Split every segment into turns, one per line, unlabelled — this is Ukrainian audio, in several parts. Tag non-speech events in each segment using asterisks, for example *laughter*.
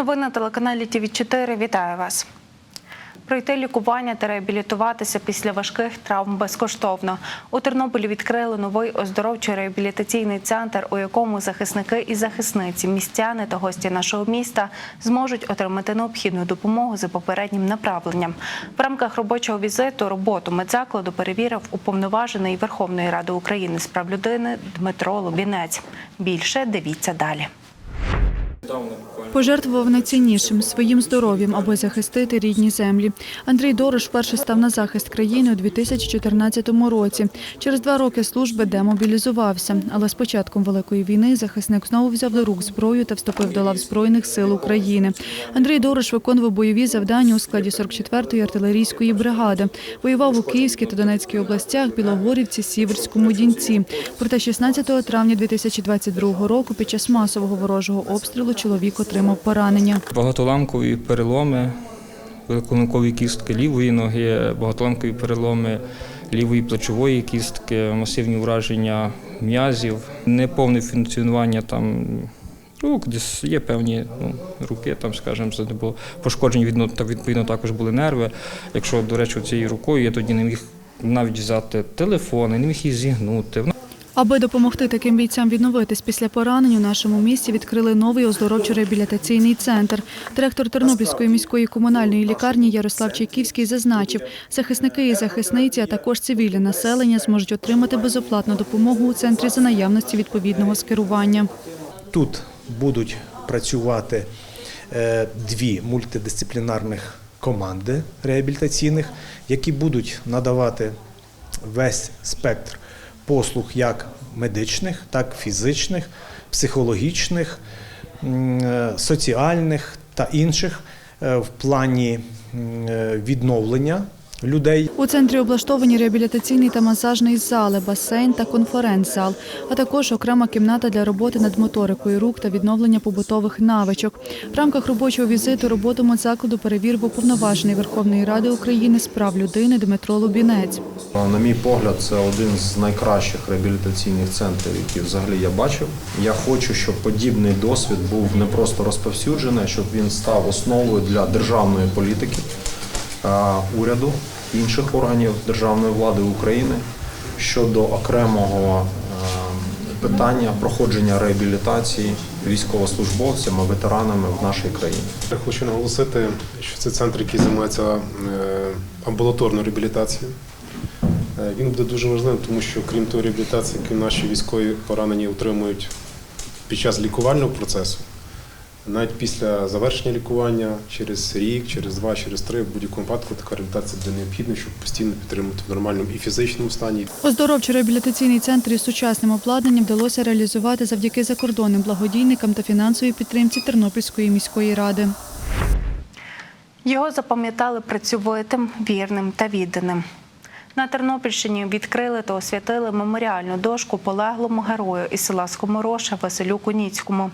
Час новин на телеканалі ТВ 4 Вітаю вас. Пройти лікування та реабілітуватися після важких травм безкоштовно. У Тернополі відкрили новий оздоровчо-реабілітаційний центр, у якому захисники і захисниці, містяни та гості нашого міста зможуть отримати необхідну допомогу за попереднім направленням. В рамках робочого візиту роботу медзакладу перевірив уповноважений Верховної Ради України з прав людини Дмитро Лубінець. Більше дивіться далі.
Пожертвував найціннішим своїм здоров'ям, аби захистити рідні землі. Андрій Дорош вперше став на захист країни у 2014 році. Через два роки служби демобілізувався. Але з початком великої війни захисник знову взяв до рук зброю та вступив до лав збройних сил України. Андрій Дорош виконував бойові завдання у складі 44-ї артилерійської бригади. Воював у Київській та Донецькій областях, Білогорівці, Сіверському Дінці. Проте 16 травня 2022 року під час масового ворожого обстрілу чоловік отримав поранення.
Багатоламкові переломи, великоламкові кістки лівої ноги, багатоламкові переломи лівої плечової кістки, масивні ураження м'язів, неповне функціонування там. Рук, десь є певні ну, руки, там, скажімо, це було пошкоджені, відповідно також були нерви. Якщо, до речі, цією рукою я тоді не міг навіть взяти телефон, не міг її зігнути.
Аби допомогти таким бійцям відновитись після поранень, у нашому місті відкрили новий оздоровчо-реабілітаційний центр. Директор Тернопільської міської комунальної лікарні Ярослав Чайківський зазначив, захисники і захисниці, а також цивільне населення зможуть отримати безоплатну допомогу у центрі за наявності відповідного скерування.
Тут будуть працювати е, дві мультидисциплінарних команди реабілітаційних, які будуть надавати весь спектр послуг як медичних, так фізичних, психологічних, е, соціальних та інших е, в плані е, відновлення людей
У центрі облаштовані реабілітаційний та масажний зали, басейн та конференц-зал, а також окрема кімната для роботи над моторикою рук та відновлення побутових навичок. В рамках робочого візиту роботу медзакладу перевірив уповноважений Верховної Ради України з прав людини Дмитро Лубінець.
На мій погляд, це один з найкращих реабілітаційних центрів, які взагалі я бачив. Я хочу, щоб подібний досвід був не просто розповсюджений, щоб він став основою для державної політики, уряду, інших органів державної влади України щодо окремого е, питання проходження реабілітації військовослужбовцями, ветеранами в нашій країні.
Я хочу наголосити, що це центр, який займається е, амбулаторною реабілітацією. Е, Він буде дуже важливим, тому що крім тої реабілітації, яку наші військові поранені отримують під час лікувального процесу, навіть після завершення лікування, через рік, через два, через три, в будь-якому випадку така реабілітація буде необхідна, щоб постійно підтримувати в нормальному і фізичному стані,
Оздоровчо-реабілітаційний центр із сучасним обладнанням вдалося реалізувати завдяки закордонним благодійникам та фінансовій підтримці Тернопільської міської ради.
Його запам'ятали працьовитим, вірним та відданим. На Тернопільщині відкрили та освятили меморіальну дошку полеглому герою із села Скомороша Василю Куніцькому.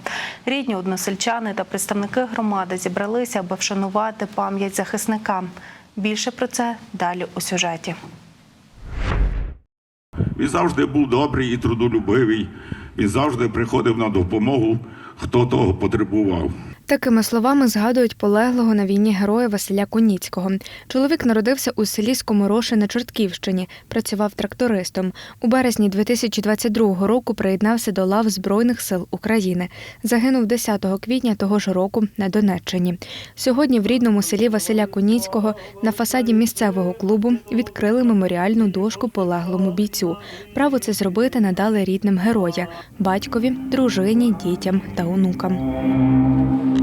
Рідні односельчани та представники громади зібралися, аби вшанувати пам'ять захисника. Більше про це далі у сюжеті.
Він завжди був добрий і трудолюбивий. Він завжди приходив на допомогу, хто того потребував.
Такими словами згадують полеглого на війні героя Василя Куніцького. Чоловік народився у селі Скомороши на Чортківщині, працював трактористом. У березні 2022 року приєднався до лав Збройних сил України. Загинув 10 квітня того ж року на Донеччині. Сьогодні в рідному селі Василя Куніцького на фасаді місцевого клубу відкрили меморіальну дошку полеглому бійцю. Право це зробити надали рідним героя батькові, дружині, дітям та онукам.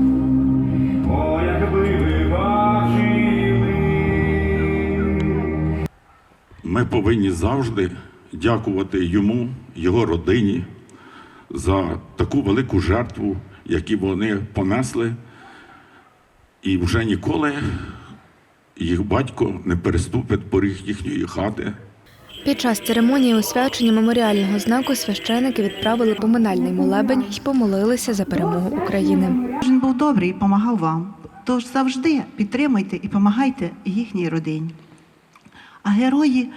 Ми повинні завжди дякувати йому, його родині за таку велику жертву, яку вони понесли. І вже ніколи їх батько не переступить поріг їхньої хати.
Під час церемонії освячення меморіального знаку священики відправили поминальний молебень і помолилися за перемогу України.
Він був добрий і допомагав вам. Тож завжди підтримуйте і допомагайте їхній родині. А герої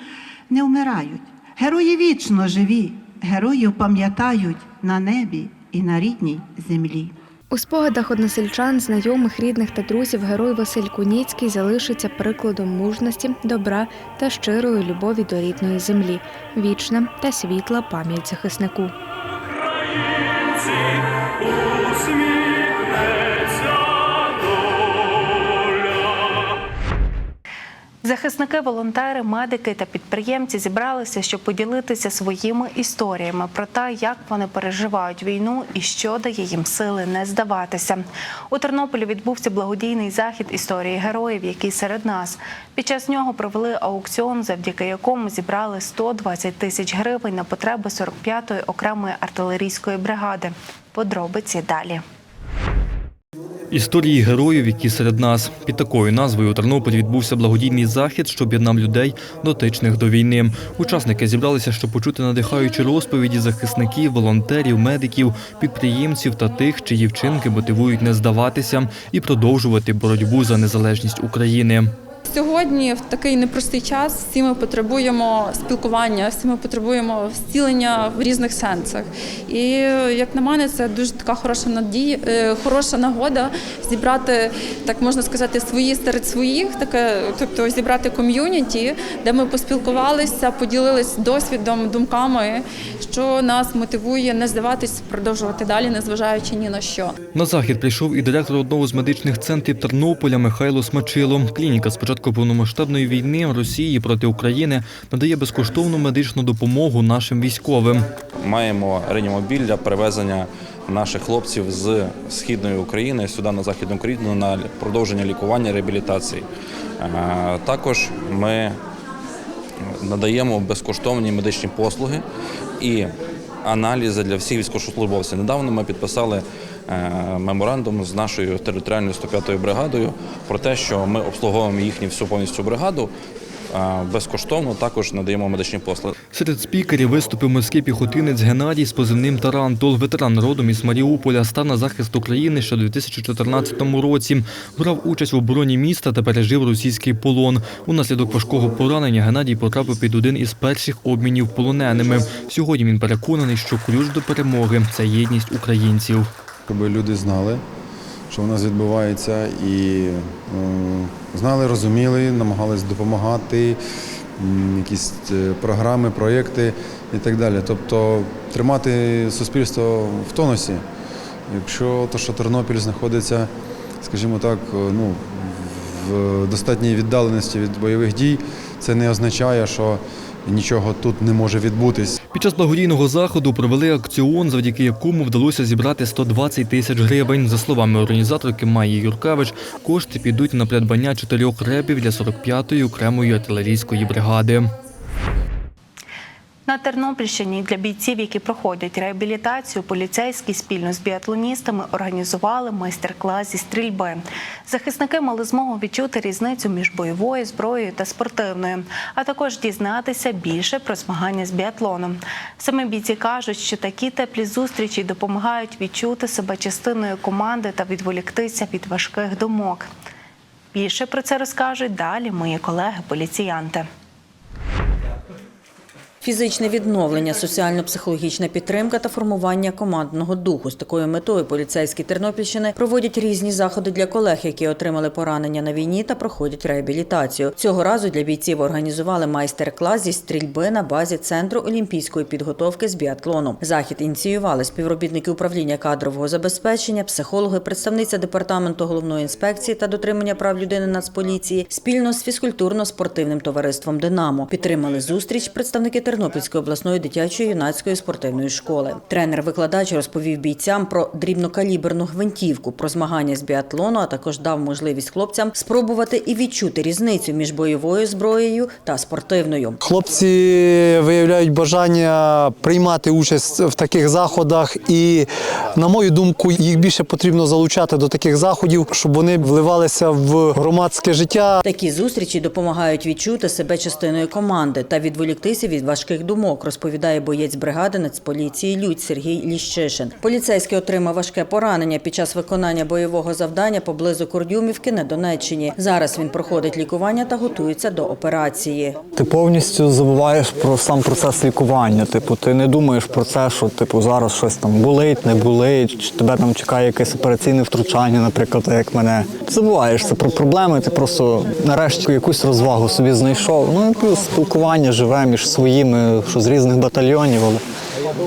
не вмирають. Герої вічно живі. Героїв пам'ятають на небі і на рідній землі.
У спогадах односельчан, знайомих, рідних та друзів герой Василь Куніцький залишиться прикладом мужності, добра та щирої любові до рідної землі. Вічна та світла пам'ять захиснику.
Захисники, волонтери, медики та підприємці зібралися, щоб поділитися своїми історіями про те, як вони переживають війну і що дає їм сили не здаватися. У Тернополі відбувся благодійний захід історії героїв, який серед нас. Під час нього провели аукціон, завдяки якому зібрали 120 тисяч гривень на потреби 45-ї окремої артилерійської бригади. Подробиці далі.
Історії героїв, які серед нас. Під такою назвою у Тернополі відбувся благодійний захід, що об'єднав людей, дотичних до війни. Учасники зібралися, щоб почути надихаючі розповіді захисників, волонтерів, медиків, підприємців та тих, чиї вчинки мотивують не здаватися і продовжувати боротьбу за незалежність України.
Сьогодні, в такий непростий час, всі ми потребуємо спілкування, всі ми потребуємо зцілення в різних сенсах. І як на мене, це дуже така хороша надія, е, хороша нагода зібрати, так можна сказати, свої серед своїх, таке, тобто зібрати ком'юніті, де ми поспілкувалися, поділились досвідом, думками, що нас мотивує не здаватись, продовжувати далі, незважаючи ні на що.
На захід прийшов і директор одного з медичних центрів Тернополя Михайло Смачило. Клініка з початку повномасштабної війни Росії проти України надає безкоштовну медичну допомогу нашим військовим.
Маємо реанімобіль для перевезення наших хлопців з східної України сюди на західну Україну на продовження лікування реабілітації. Е, Також ми надаємо безкоштовні медичні послуги і аналізи для всіх військовослужбовців. Недавно ми підписали меморандум з нашою територіальною 105-ю бригадою про те, що ми обслуговуємо їхню всю повністю бригаду. е, Безкоштовно також надаємо медичні послуги.
Серед спікерів виступив морський піхотинець Геннадій з позивним Тарантул. Ветеран родом із Маріуполя став на захист України ще у 2014 році. Брав участь в обороні міста та пережив російський полон. Унаслідок важкого поранення Геннадій потрапив під один із перших обмінів полоненими. Сьогодні він переконаний, що ключ до перемоги це єдність українців.
Щоб люди знали, що у нас відбувається, і е, знали, розуміли, намагались допомагати, якісь е, програми, проєкти і так далі. Тобто тримати суспільство в тонусі. Якщо то, що Тернопіль знаходиться, скажімо так, е, ну, в достатній віддаленості від бойових дій, це не означає, що нічого тут не може відбутись.
Під час благодійного заходу провели акціон, завдяки якому вдалося зібрати 120 тисяч гривень. За словами організаторки Майї Юркевич, кошти підуть на придбання чотирьох ребів для 45-ї окремої артилерійської бригади.
На Тернопільщині для бійців, які проходять реабілітацію, поліцейські спільно з біатлоністами організували майстер-клас зі стрільби. Захисники мали змогу відчути різницю між бойовою зброєю та спортивною, а також дізнатися більше про змагання з біатлоном. Самі бійці кажуть, що такі теплі зустрічі допомагають відчути себе частиною команди та відволіктися від важких думок. Більше про це розкажуть далі мої колеги-поліціянти.
Фізичне відновлення, соціально-психологічна підтримка та формування командного духу. З такою метою поліцейські Тернопільщини проводять різні заходи для колег, які отримали поранення на війні та проходять реабілітацію. Цього разу для бійців організували майстер-клас зі стрільби на базі центру олімпійської підготовки з біатлону. Захід ініціювали співробітники управління кадрового забезпечення, психологи, представниця департаменту головної інспекції та дотримання прав людини Нацполіції спільно з фізкультурно-спортивним товариством Динамо підтримали зустріч представники Тернопільської обласної дитячої юнацької спортивної школи. Тренер-викладач розповів бійцям про дрібнокаліберну гвинтівку, про змагання з біатлону, а також дав можливість хлопцям спробувати і відчути різницю між бойовою зброєю та спортивною.
Хлопці виявляють бажання приймати участь в таких заходах, і, на мою думку, їх більше потрібно залучати до таких заходів, щоб вони вливалися в громадське життя.
Такі зустрічі допомагають відчути себе частиною команди та відволіктися від важких важких думок, розповідає боєць бригади Нацполіції Людь Сергій Ліщишин. Поліцейський отримав важке поранення під час виконання бойового завдання поблизу Курдюмівки на Донеччині. Зараз він проходить лікування та готується до операції.
Ти повністю забуваєш про сам процес лікування. Типу, ти не думаєш про це, що типу зараз щось там болить, не болить, чи тебе там чекає якесь операційне втручання, наприклад, як мене. Ти забуваєш це про проблеми. Ти просто нарешті якусь розвагу собі знайшов. Ну і плюс спілкування живе між своїми, що з різних батальйонів. Але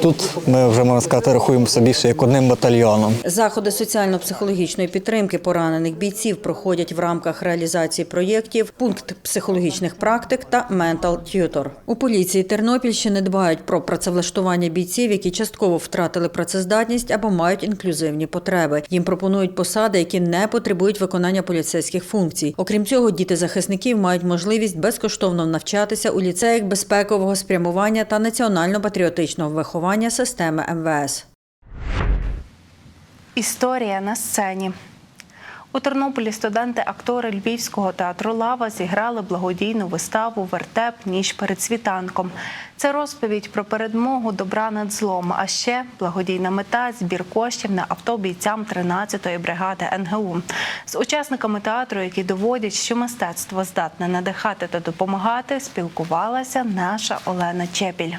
тут ми вже можна сказати, рахуємося більше як одним батальйоном.
Заходи соціально-психологічної підтримки поранених бійців проходять в рамках реалізації проєктів пункт психологічних практик та Mental Tutor. У поліції Тернопільщини дбають про працевлаштування бійців, які частково втратили працездатність або мають інклюзивні потреби. Їм пропонують посади, які не потребують виконання поліцейських функцій. Окрім цього, діти захисників мають можливість безкоштовно навчатися у ліцеях безпекового спрямування та національно-патріотичного виховання системи МВС.
Історія на сцені. У Тернополі студенти-актори Львівського театру Лава зіграли благодійну виставу Вертеп ніч перед світанком. Це розповідь про передмогу добра над злом. А ще благодійна мета збір коштів на авто бійцям 13-ї бригади НГУ. З учасниками театру, які доводять, що мистецтво здатне надихати та допомагати, спілкувалася наша Олена Чепіль.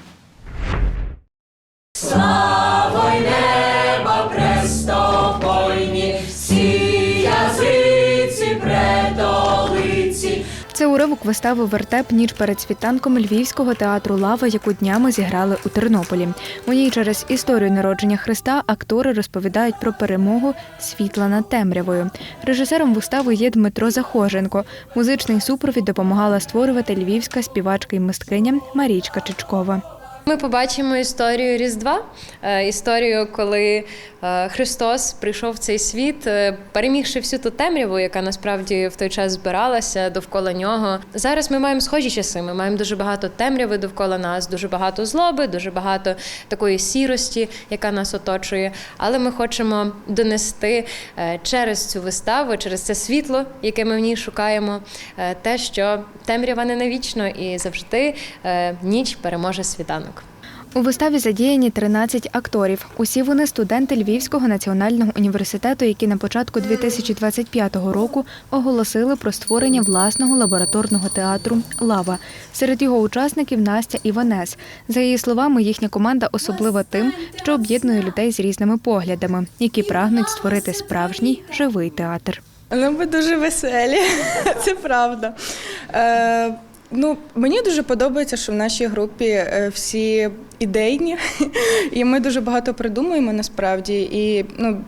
Це уривок вистави Вертеп ніч перед світанком Львівського театру Лава, яку днями зіграли у Тернополі. У ній через історію народження Христа актори розповідають про перемогу світла над темрявою. Режисером вистави є Дмитро Захоженко. Музичний супровід допомагала створювати львівська співачка і мисткиня Марічка Чичкова.
Ми побачимо історію Різдва, е, історію, коли е, Христос прийшов в цей світ, е, перемігши всю ту темряву, яка насправді в той час збиралася довкола нього. Зараз ми маємо схожі часи. Ми маємо дуже багато темряви довкола нас, дуже багато злоби, дуже багато такої сірості, яка нас оточує. Але ми хочемо донести через цю виставу, через це світло, яке ми в ній шукаємо, те, що темрява не навічно і завжди ніч переможе світанок.
У виставі задіяні 13 акторів. Усі вони студенти Львівського національного університету, які на початку 2025 року оголосили про створення власного лабораторного театру Лава. Серед його учасників Настя Іванес. За її словами, їхня команда особлива тим, що об'єднує людей з різними поглядами, які прагнуть створити справжній живий театр.
Ну, ми дуже веселі, *laughs* це правда. Ну, мені дуже подобається, що в нашій групі е, всі ідейні, *laughs* і ми дуже багато придумуємо насправді. І ну,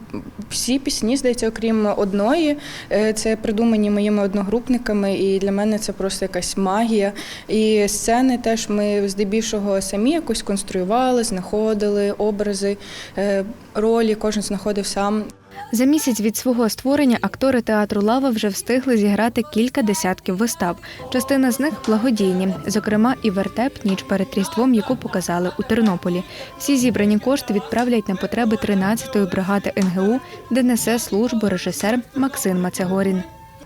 всі пісні, здається, окрім одної, е, це придумані моїми одногрупниками, і для мене це просто якась магія. І сцени теж ми здебільшого самі якось конструювали, знаходили образи, е, ролі, кожен знаходив сам.
За місяць від свого створення актори театру Лава вже встигли зіграти кілька десятків вистав. Частина з них благодійні, зокрема, і вертеп ніч перед різдвом, яку показали у Тернополі. Всі зібрані кошти відправлять на потреби 13-ї бригади НГУ, де несе службу режисер Максим Мацягорін.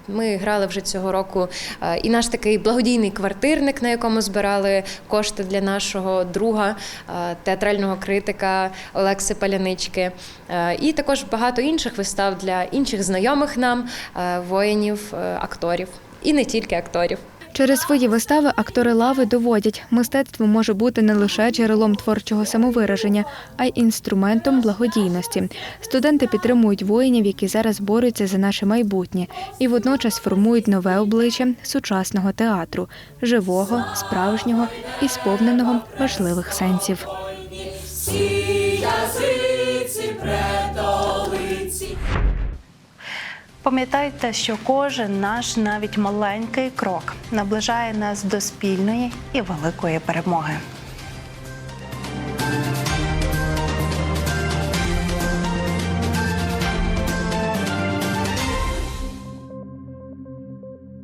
Ми грали вже цього року е, і наш такий благодійний квартирник, на якому збирали кошти для нашого друга, е, театрального критика Олекси Палянички. Е, І також багато інших вистав для інших знайомих нам воїнів, акторів. І не тільки акторів.
Через свої вистави актори лави доводять, мистецтво може бути не лише джерелом творчого самовираження, а й інструментом благодійності. Студенти підтримують воїнів, які зараз борються за наше майбутнє, і водночас формують нове обличчя сучасного театру живого, справжнього і сповненого важливих сенсів.
Пам'ятайте, що кожен наш навіть маленький крок наближає нас до спільної і великої перемоги.